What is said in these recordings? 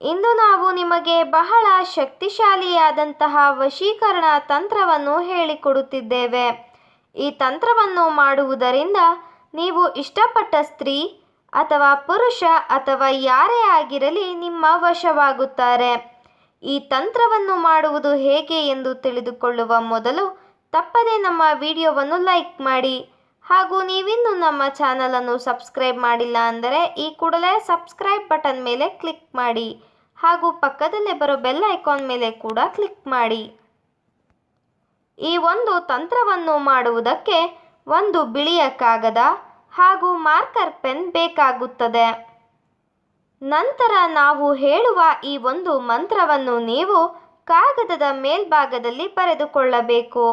ಇಂದು ನಾವು ನಿಮಗೆ ಬಹಳ ಶಕ್ತಿಶಾಲಿಯಾದಂತಹ ವಶೀಕರಣ ತಂತ್ರವನ್ನು ಹೇಳಿಕೊಡುತ್ತಿದ್ದೇವೆ. ಈ ತಂತ್ರವನ್ನು ಮಾಡುವುದರಿಂದ ನೀವು ಇಷ್ಟಪಟ್ಟ ಸ್ತ್ರೀ ಅಥವಾ ಪುರುಷ ಅಥವಾ ಯಾರೇ ಆಗಿರಲಿ ನಿಮ್ಮ ವಶವಾಗುತ್ತಾರೆ. ಈ ತಂತ್ರವನ್ನು ಮಾಡುವುದು ಹೇಗೆ ಎಂದು ತಿಳಿದುಕೊಳ್ಳುವ ಮೊದಲು ತಪ್ಪದೇ ನಮ್ಮ ವಿಡಿಯೋವನ್ನು ಲೈಕ್ ಮಾಡಿ. ಹಾಗೂ ನೀವಿನ್ನೂ ನಮ್ಮ ಚಾನಲನ್ನು ಸಬ್ಸ್ಕ್ರೈಬ್ ಮಾಡಿಲ್ಲ ಅಂದರೆ ಈ ಕೂಡಲೇ ಸಬ್ಸ್ಕ್ರೈಬ್ ಬಟನ್ ಮೇಲೆ ಕ್ಲಿಕ್ ಮಾಡಿ ಹಾಗೂ ಪಕ್ಕದಲ್ಲೇ ಬರೋ ಬೆಲ್ ಐಕಾನ್ ಮೇಲೆ ಕೂಡ ಕ್ಲಿಕ್ ಮಾಡಿ. ಈ ಒಂದು ತಂತ್ರವನ್ನು ಮಾಡುವುದಕ್ಕೆ ಒಂದು ಬಿಳಿಯ ಕಾಗದ ಹಾಗೂ ಮಾರ್ಕರ್ ಪೆನ್ ಬೇಕಾಗುತ್ತದೆ. ನಂತರ ನಾವು ಹೇಳುವ ಈ ಒಂದು ಮಂತ್ರವನ್ನು ನೀವು ಕಾಗದದ ಮೇಲ್ಭಾಗದಲ್ಲಿ ಬರೆದುಕೊಳ್ಳಬೇಕು.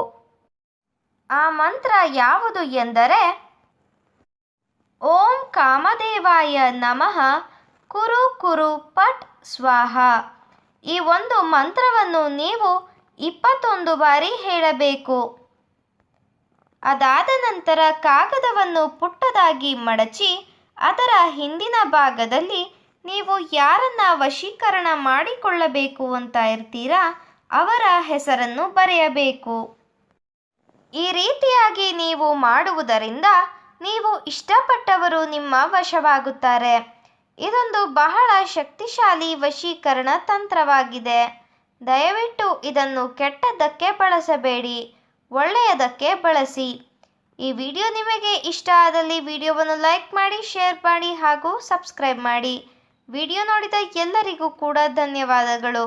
ಆ ಮಂತ್ರ ಯಾವುದು ಎಂದರೆ, ಓಂ ಕಾಮದೇವಾಯ ನಮಃ, ಕುರು ಕುರು ಪಟ್ ಸ್ವಾಹ. ಈ ಒಂದು ಮಂತ್ರವನ್ನು ನೀವು ಇಪ್ಪತ್ತೊಂದು ಬಾರಿ ಹೇಳಬೇಕು. ಅದಾದ ನಂತರ ಕಾಗದವನ್ನು ಪುಟ್ಟದಾಗಿ ಮಡಚಿ, ಅದರ ಹಿಂದಿನ ಭಾಗದಲ್ಲಿ ನೀವು ಯಾರನ್ನ ವಶೀಕರಣ ಮಾಡಿಕೊಳ್ಳಬೇಕು ಅಂತ ಇರ್ತೀರಾ, ಅವರ ಹೆಸರನ್ನು ಬರೆಯಬೇಕು. ಈ ರೀತಿಯಾಗಿ ನೀವು ಮಾಡುವುದರಿಂದ ನೀವು ಇಷ್ಟಪಟ್ಟವರು ನಿಮ್ಮ ವಶವಾಗುತ್ತಾರೆ. ಇದೊಂದು ಬಹಳ ಶಕ್ತಿಶಾಲಿ ವಶೀಕರಣ ತಂತ್ರವಾಗಿದೆ. ದಯವಿಟ್ಟು ಇದನ್ನು ಕೆಟ್ಟದ್ದಕ್ಕೆ ಬಳಸಬೇಡಿ, ಒಳ್ಳೆಯದಕ್ಕೆ ಬಳಸಿ. ಈ ವಿಡಿಯೋ ನಿಮಗೆ ಇಷ್ಟ ಆದಲ್ಲಿ ವಿಡಿಯೋವನ್ನು ಲೈಕ್ ಮಾಡಿ, ಶೇರ್ ಮಾಡಿ ಹಾಗೂ ಸಬ್ಸ್ಕ್ರೈಬ್ ಮಾಡಿ. ವಿಡಿಯೋ ನೋಡಿದ ಎಲ್ಲರಿಗೂ ಕೂಡ ಧನ್ಯವಾದಗಳು.